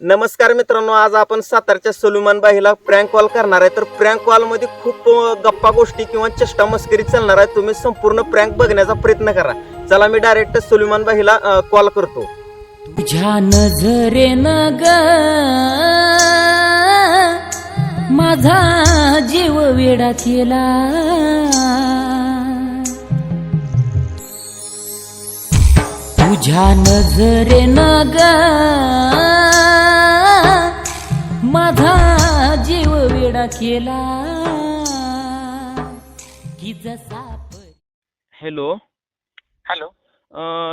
नमस्कार मित्रांनो आज आपण सातारच्या सलुमान बाईला प्रँक कॉल करणार आहे. तर प्रँक कॉलमध्ये खूप गप्पा गोष्टी किंवा चेष्टा मस्करी चालणार आहे. तुम्ही संपूर्ण प्रँक बघण्याचा प्रयत्न करा. चला मी डायरेक्ट सलुमान बाईला कॉल करतो. तुझ्या नजरे ग माझा जीव वेडा केला तुझ्या नजरे ग माझा जीव वेडा केला. की जसा हॅलो. हॅलो.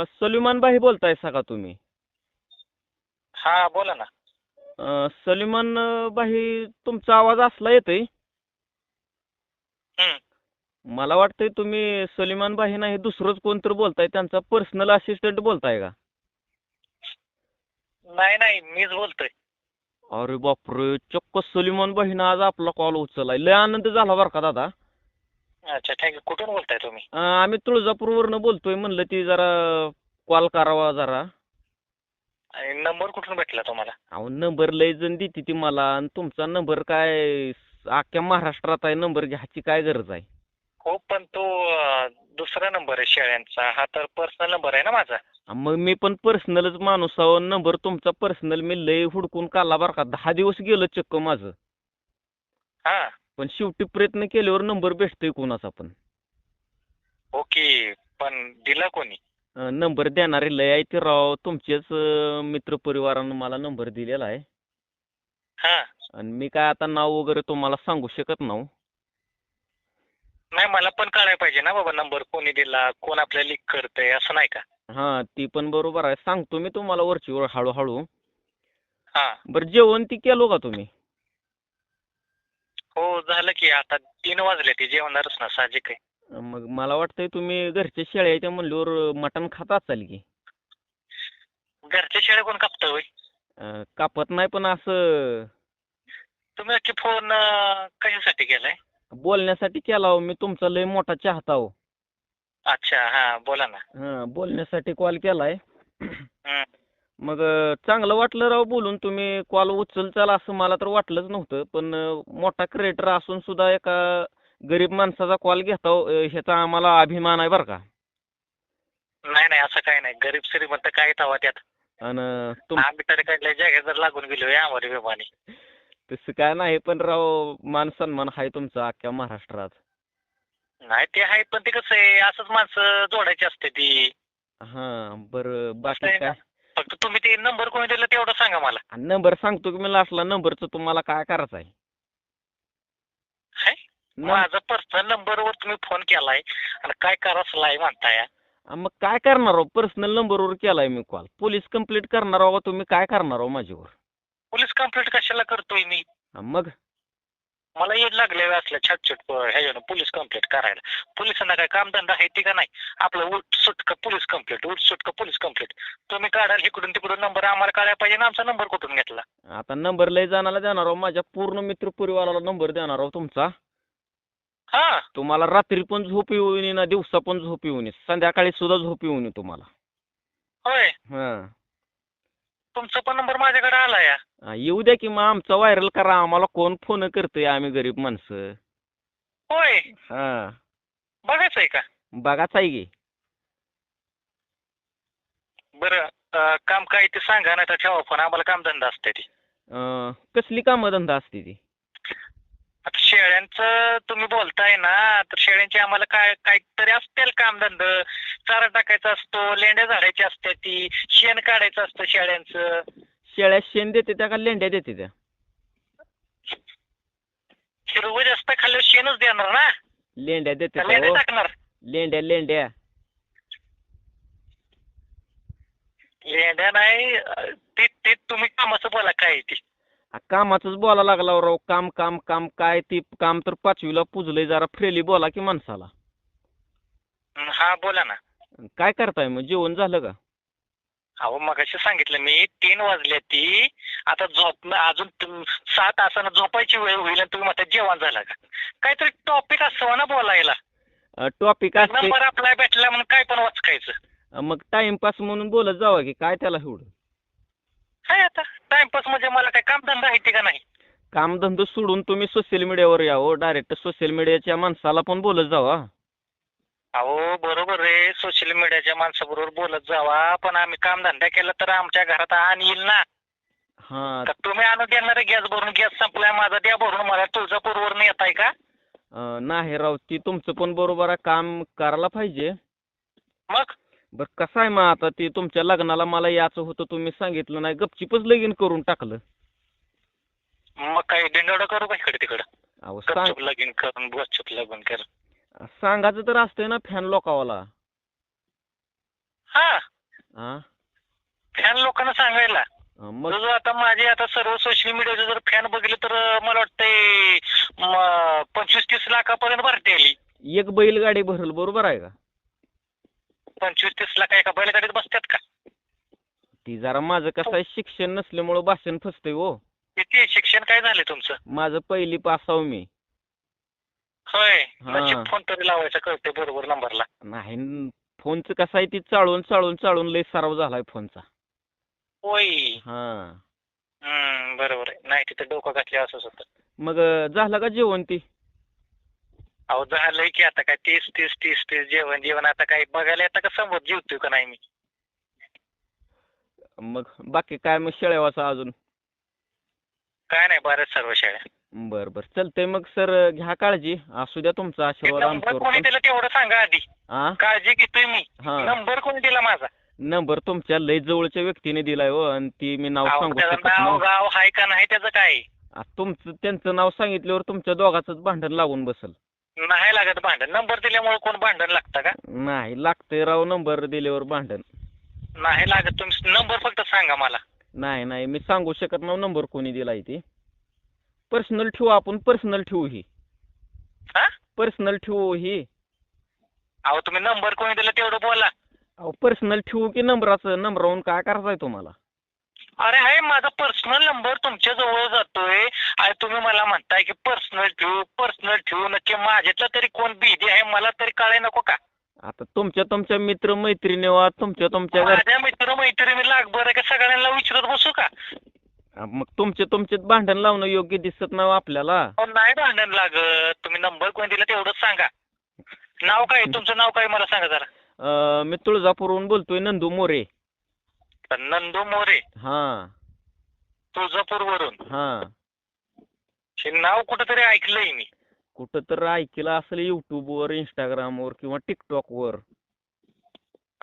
सलुमान बाई बोलताय का तुम्ही? हा बोला ना. अं, सलुमान बाई तुमचा आवाज असला येतोय? हम्म. मला वाटतंय तुम्ही सलिमान बाई नाही दुसरंच कोणतरी बोलताय त्यांचा पर्सनल असिस्टंट बोलताय का? नाही नाही मीच बोलतोय. अरे बापरे चक्क सलिमान बाईनं आज आपला कॉल उचललाय. लय आनंद झाला बरं का दादा? अच्छा थँक्यू कुठून बोलताय तुम्ही? अं, आम्ही तुळजापूरवरनं बोलतोय म्हणलं ती जरा कॉल करावा जरा. आणि नंबर कुठून भेटला तुम्हाला? अहो नंबर लय जण देते ती मला. आणि तुमचा नंबर काय अख्ख्या महाराष्ट्रात आहे नंबर घ्यायची काय गरज आहे? हो पण तो अं, दुसरा नंबर आहे शेळ्यांचा. हा तर पर्सनल नंबर आहे ना माझा? मग मी पण पर्सनलच माणूस आहो नंबर तुमचा पर्सनल मी लय हुडकून काढला बरं का. दहा दिवस गेलं चक्क माझं. हा. पण शेवटी प्रयत्न केल्यावर नंबर भेटतोय कोणाचा पण. ओके. पण दिला कोणी? अं, नंबर देणारे लय आहे ते राव. तुमचेच अं, मित्रपरिवारानं मला नंबर दिलेला आहे. हा. आणि मी काय आता नाव वगैरे तुम्हाला सांगू शकत नाही. नाही मला पण कळायला पाहिजे ना बाबा नंबर कोणी दिला कोण आपल्याला लिक करतंय असं नाही का? हा ती पण बरोबर आहे. सांगतो मी तुम्हाला वरचीवर हळूहळू. हा. बरं जेवण ती केलो का तुम्ही? हो झालं की. आता तीन वाजले ती जेवणारच ना साहजिक आहे. मग मला वाटतंय तुम्ही घरच्या शेळ्याच्या म्हणल्यावर मटण खात असाल की? घरच्या शेळ्या कोण कापतं होय? अं, कापत नाही पण असं तुम्ही नक्की फोन कशासाठी केलाय? बोलण्यासाठी केला हो मी. तुमचा लय मोठा चाहता हो. अच्छा हा बोला ना. हा बोलण्यासाठी कॉल केलाय. हम्म. मग अं, चांगलं वाटलं राव बोलून. तुम्ही कॉल उचलचाल असं मला तर वाटलंच नव्हतं पण अं, मोठा क्रिएटर असून सुद्धा एका गरीब माणसाचा कॉल घेता हो, अं, ह्याचा आम्हाला अभिमान आहे बरं का. नाही नाही असं काही नाही. गरीब श्रीमंत काय तवा त्यात. आणि तुम आम्ही तरी जागेत जर लागून गेलो यावर विमाने तसं काय नाही पण राव मान सन्मान आहे तुमचा अख्ख्या महाराष्ट्रात. नाही ते आहे पण ते कसं आहे असंच माणसं जोडायची असते ती. हा बरं बाकी आहे ना. काय? फक्त तुम्ही ते नंबर कोणी दिला तेवढं सांगा मला. नंबर सांगतो की मी लास्टला नंबरचं तुम्हाला काय करायचं आहे? नं- माझा पर्सनल नंबरवर तुम्ही फोन केलाय आणि काय करायचं म्हणताय? आ, मग काय करणार आहो? पर्सनल नंबरवर केलाय मी कॉल पोलीस कंप्लीट करणार आहो तुम्ही काय करणार आहो माझ्यावर? पोलीस कंप्लेंट कशाला करतोय मी? आ, मग? मला येड लागले असल्या छट छट ह्याच्यानं पोलीस कंप्लेंट करायला. पोलिसांना काय कामधंदा आहे ते का नाही? आपलं उठ सुटका पोलीस कंप्लेंट उठ सुटका पोलीस कंप्लेंट तुम्ही काढाल इकडून तिकडून नंबर आम्हाला काढायला पाहिजे ना? आमचा नंबर कुठून घेतला? आता नंबर लय जाणाला देणार आहो. माझ्या पूर्ण मित्र परिवाराला नंबर देणार आहो तुमचा. हा. तुम्हाला रात्री पण झोप येऊ नये ना दिवसा पण झोप येऊ नये संध्याकाळी सुद्धा झोप येऊ नये तुम्हाला. होय. हा. तुमचा पण नंबर माझ्याकडे आला या येऊ द्या की मग आमचा व्हायरल करा. आम्हाला कोण फोन करतोय आम्ही गरीब माणसं. होय? हा. बघायचं आहे का? बघाच आहे की. बरं अं, काम काय ते सांगा नाही तर ठेवा फोन आम्हाला कामधंदा असते ती. अं, कसली कामं धंदा असते ती? आता शेळ्यांचं तुम्ही बोलताय ना तर शेळ्यांची आम्हाला काय काहीतरी असतील कामधंद. चारा टाकायचा असतो लेंड्या झाडायची असते ती शेण काढायचं असतं शेळ्यांचं. शेळ्या शेण देते त्या का लेंड्या देते त्या? हिरवं जास्त खाल्ल्यावर शेणच देणार ना. लेंड्या देते का लेंड्या हो. टाकणार. लेंड्या लेंड्या. लेंड्या नाही अं, ते ते तुम्ही कामाचं बोला काय आहे ती. कामाचंच बोला लागला राव. काम काम काम काय ती काम तर पाचवीला पुजलंय. जरा फ्रेली बोला की माणसाला. हं, बोला ना. काय करताय मग? जेवण झालं का? अहो मगाशी सांगितलं मी. तीन वाजले ती. आता झोप अजून तुम- सहा तासानं झोपायची वेळ होईल आणि तुम्ही म्हणता जेवण झालं का? काहीतरी टॉपिक असावं ना बोलायला. टॉपिक असते. नंबर आपला भेटला म्हणून काय पण वाचकायचं. मग टाइमपास म्हणून बोलत जावा की काय त्याला एवढं? काय आता? टाइमपास म्हणजे कामधंदो सोडून तुम्ही सोशल मीडियावर यावं डायरेक्ट सोशल मीडियाच्या माणसाला पण बोलत जावा. अहो बरोबर आहे. सोशल मीडियाच्या माणसाबरोबर बोलत जावा. पण आम्ही कामधंदा केला तर आमच्या घरात आण येईल ना. हा. का तुम्ही आणून देणार गॅस भरून गॅस संपलाय. माझा द्या भरून. मला तुळजापूरवरून येत आहे का? अं, नाही राव. ती तुमचं पण बरोबर आहे. काम करायला पाहिजे. मग? बर कसं आहे मग आता ते तुमच्या लग्नाला मला याचं होतं तुम्ही सांगितलं नाही गपचिपच लगीन करून टाकलं. मग काय दिंडवडा करू का इकडे तिकडं? अहो सांग गपचूप लगीन करून गपचूप लगीन कर सांगायचं तर असतंय ना फॅन लोकावाला. हा. हा फॅन लोकांना सांगायला. मग? तुझं आता माझे आता सर्व सोशल मीडियाचे जर फॅन बघितले तर अं, मला वाटतंय पंचवीस तीस लाखापर्यंत भरती आली एक बैलगाडी भरल बरोबर आहे का? पंचवीस तीस लाख एका बैलगाडीत बसतात का? ती जरा माझं कसं आहे शिक्षण नसल्यामुळं भाषण फसतंय हो. किती शिक्षण काय झाले तुमचं? माझं पहिली पास आहो मी. होय. हा. नशीब फोन तरी लावायचा कळते बरोबर नंबरला. नाही न- फोनचं कसं आहे ती चाळून चाळून चाळून लय सराव झालाय फोनचा. होय. हा. हम्म बरोबर आहे. नाही तिथे डोकं घातले असंच होतं. मग अं, झालं का जेवण ती? अहो झालंय की आता काय तीस तीस तीस तीस जेवण जेवण आता काय बघायला येतं का समोर? जेवतोय का नाही मी? मग बाकी काय मग शेळ्यावाचा अजून? काय नाही बऱ्याच सर्व शाळा बर बर. चलतंय मग सर घ्या काळजी. असू द्या तुमचा आशीर्वाद नंबर कोणी. दिला तेवढं सांगा आधी. हा काळजी घेतोय मी. हा. नंबर कोणी दिला माझा? नंबर तुमच्या लय जवळच्या व्यक्तीने दिलाय हो आणि ती मी नाव अहो, सांगू त्याचं शकत नाव नाही गाव आहे का नाही त्याचं काय? आ, तुमचं त्यांचं नाव सांगितल्यावर तुमच्या दोघांच भांडण लागून बसल. नाही लागत भांडण. नंबर दिल्यामुळे कोण भांडण लागतं का? नाही लागतंय राव नंबर दिल्यावर भांडण. नाही लागत. तुम्ही नंबर फक्त सांगा मला. नाही नाही मी सांगू शकत नाही नंबर कोणी दिलाय ती. पर्सनल ठेवू आपण पर्सनल ठेवू ही. हा? पर्सनल ठेवू ही. अहो तुम्ही नंबर कोणी दिला तेवढं बोला. अहो पर्सनल ठेवू की नंबराचं? नंबरावरून काय करायचंय तुम्हाला? अरे आहे माझा पर्सनल नंबर तुमच्या जवळ जातोय. आणि तुम्ही मला म्हणताय की पर्सनल ठेवू पर्सनल ठेवू नक्की. माझ्यातला तरी कोण बिधी आहे मला तरी कळाय नको का? आता तुमच्या तुमच्या मित्र मैत्रिणी वा तुमच्या तुमच्या घर माझ्या मित्र मैत्रिणी लागभर आहे का? सगळ्यांना विचारत बसू का? मग तुमचे तुमचे भांडण लावणं योग्य दिसत नाही हो आपल्याला. अहो, नाही भांडण लागत. तुम्ही नंबर कोणी दिला तेवढंच सांगा. नाव काय तुमचं नाव काय मला सांगा जरा. अं, मी तुळजापूरहून बोलतोय नंदू मोरे. नंदू मोरे. हा. तुळजापूर वरून हा. हे नाव कुठंतरी ऐकलंय मी. कुठं तर ऐकलं असेल युट्यूबवर इंस्टाग्रामवर किंवा टिकटॉकवर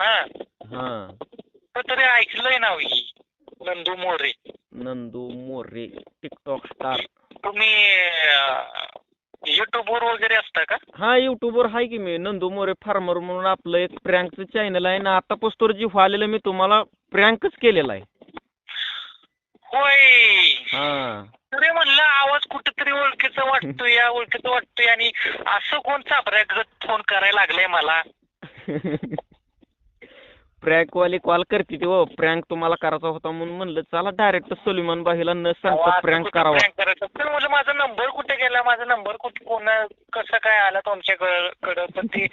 हा. हा. कुठंतरी ऐकलंय नाव ही नंदू मोरे. नंदू मोरे टिकटॉक स्टार तुम्ही युट्यूब वर वगैरे असता का? हा युट्यूबवर आहे की मी. नंदू मोरे फार्मर म्हणून आपलं एक प्रँकचं चॅनल आहे. ना आता पोस्टवर जी आलेलं मी तुम्हाला प्रँकच केलेला आहे. होय. हा. तरी म्हणलं आवाज कुठेतरी ओळखीचा वाटतोय या ओळखीचं वाटतोय. आणि असं कोण चापऱ्यागत फोन करायला लागलंय मला? प्रँक वाली कॉल करते ती हो प्रँक तुम्हाला करायचा होता म्हणून म्हणलं चला डायरेक्ट सलमान बाईला न सांगता प्रँक करावा. म्हणजे माझा नंबर कुठे गेला? माझा नंबर कुठे कोण कसं काय आला तुमच्याकडं? पण ते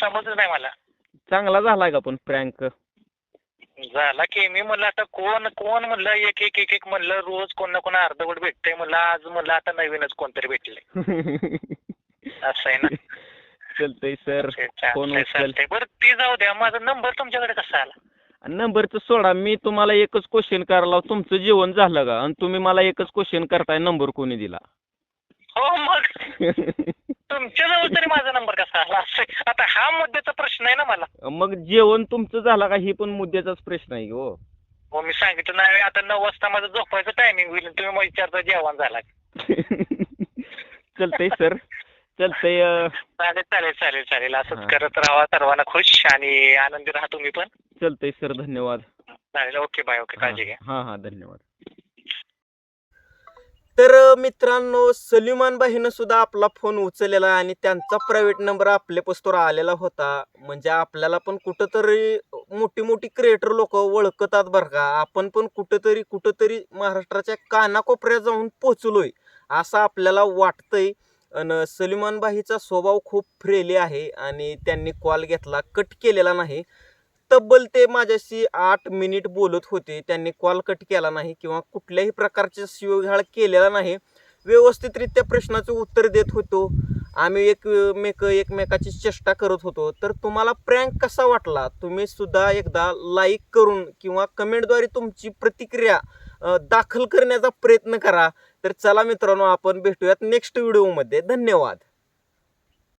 समजलं नाही मला. चांगला झालाय का पण प्रँक. झाला की मी म्हणलं आता कोण कोण म्हणलं? एक एक एक एक म्हणलं रोज कोण ना कोण अर्धवट भेटतंय म्हणलं आज म्हणलं आता नवीनच कोणतरी भेटलंय. असं आहे ना. चलतंय सर फोन उचल चालतंय. बरं ते जाऊ द्या. माझा नंबर तुमच्याकडे कसा आला? नंबरचं सोडा. मी तुम्हाला एकच क्वेश्चन करायला तुमचं जेवण झालं का? आणि तुम्ही मला एकच क्वेश्चन करताय. नंबर कोणी दिला? हो मग? तुमच्या जवळ तरी माझा नंबर कसा आला? असं. आता हा मुद्द्याचा प्रश्न आहे ना मला. मग जेवण तुमचं झालं का? ही पण मुद्द्याचाच प्रश्न आहे हो. हो मी सांगितलं नाही. आता नऊ वाजता माझं झोपायचं टायमिंग होईल तुम्ही मला विचारता जेवण झाला चलतंय सर चलतंय अं, चालेल चालेल चालेल चालेल. असंच हा. करत राहा सर्वांना खुश आणि आनंदी राहा तुम्ही पण. चलतंय सर धन्यवाद. चालेल ओके बाय ओके काळजी घ्या. हा हा धन्यवाद. तर मित्रांनो सलिमान बाईनं सुद्धा आपला फोन उचललेला आहे आणि त्यांचा प्रायव्हेट नंबर आपल्या पोस्टवर आलेला होता. म्हणजे आपल्याला पण कुठंतरी मोठी मोठी क्रिएटर लोक ओळखतात बरं का. आपण पण कुठंतरी कुठंतरी महाराष्ट्राच्या कानाकोपऱ्यात जाऊन पोचलोय असं आपल्याला वाटतंय. आणि सलिमानबाईचा स्वभाव खूप फ्रेली आहे आणि त्यांनी कॉल घेतला कट केलेला नाही. तब्बल ते माझ्याशी आठ मिनिट बोलत होते. त्यांनी कॉल कट केला नाही किंवा कुठल्याही प्रकारचे शिवघाळ केलेला नाही. व्यवस्थितरित्या प्रश्नाचं उत्तर देत होतो. आम्ही एकमेक एकमेकाची चेष्टा करत होतो. तर तुम्हाला प्रँक कसा वाटला? तुम्ही सुद्धा एकदा लाईक करून किंवा कमेंटद्वारे तुमची प्रतिक्रिया दाखल करण्याचा प्रयत्न करा. तर चला मित्रांनो आपण भेटूयात नेक्स्ट व्हिडिओमध्ये धन्यवाद.